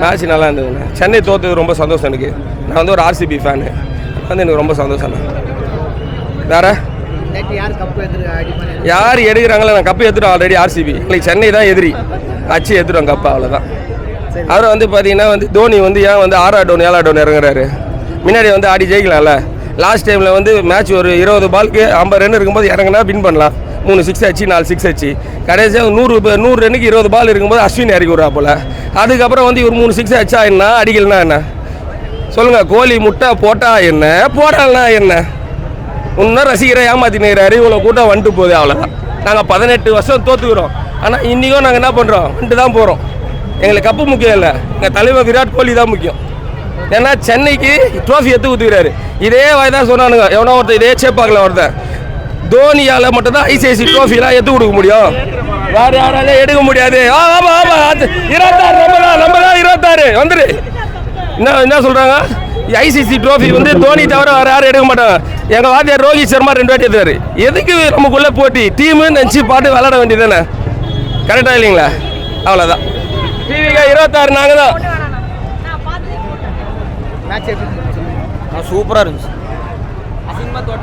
Match நல்லா இருந்ததுண்ணே சென்னை தோத்தது ரொம்ப சந்தோஷம் எனக்கு. நான் வந்து ஒரு ஆர்சிபி ஃபேனு வந்து எனக்கு ரொம்ப சந்தோஷம்ண்ணே வேற? யார் எடுக்கிறாங்களோ நான் கப்பு எடுத்துட்டோம் ஆல்ரெடி ஆர்சிபி எங்களுக்கு சென்னை தான் எதிரி. அச்சு எடுத்துட்டோம் கப்பு அவ்வளோதான் அவரை வந்து பார்த்தீங்கன்னா வந்து தோனி வந்து ஏன் வந்து ஆறா டோன் ஏழா டோன் இறங்குறாரு. முன்னாடி வந்து ஆடி ஜெயிக்கலாம்ல. லாஸ்ட் டைமில் வந்து மேட்ச் ஒரு இருபது பாலுக்கு ஐம்பது ரன் இருக்கும்போது இறங்குனா வின் பண்ணலாம். மூணு சிக்ஸ் அச்சு நாலு சிக்ஸ் அச்சு கடைசியாக நூறு நூறு ரன்னுக்கு இருபது பால் இருக்கும்போது அஸ்வின் இறக்கி விட்றா போல அதுக்கப்புறம் வந்து இவர் மூணு சிக்ஸ் அச்சா என்ன? அடிக்கலனா என்ன? சொல்லுங்க கோழி முட்டை போட்டா என்ன? போடலனா என்ன? இன்னும் ரசிகரை ஏமாத்தினுக்கிறாரு இவ்வளோ கூட்டம் வந்துட்டு போகுது அவ்வளோதான் நாங்கள் பதினெட்டு வருஷம் தோத்துக்கிறோம். ஆனால் இன்றைக்கும் நாங்கள் என்ன பண்ணுறோம் வந்துட்டு தான் போகிறோம் எங்களுக்கு கப்பு முக்கியம் இல்லை. எங்கள் தலைவர் விராட் கோலி தான் முக்கியம். ஏன்னா சென்னைக்கு ட்ரோஃபி எடுத்து ஊற்றுக்கிறாரு இதே வாய் தான் சொன்னானுங்க. எவனோ ஒருத்தர் இதே சேப்பாக்கில் ஒருத்தன். தோனியால் மட்டும்தான் ஐசிஐசி ட்ரோஃபிலாம் எடுத்து கொடுக்க முடியும். வேற யாராலையும் எடுக்க முடியாது. ஆ, ஆமா ஆமா அது இருபத்தாறு நம்ம தான் நம்ம தான் இருபத்தாறு. வந்துரு. என்ன என்ன சொல்றாங்க? ஐசிசி ட்ரோஃபி வந்து தோனி தவிர வேற யாரும் எடுக்க மாட்டாங்க. எங்க வாத்தியார் ரோஹித் சர்மா ரெண்டு வாட்டி எடுத்தாரு. எதுக்கு நமக்குள்ள போட்டி? டீம் நினச்சி பாட்டு விளாட வேண்டியதானே கரெக்டா இல்லைங்களா? அவ்வளோதான் டிவிக்கு இருபத்தாறு நாங்கள் தான்? சூப்பராக இருந்துச்சு.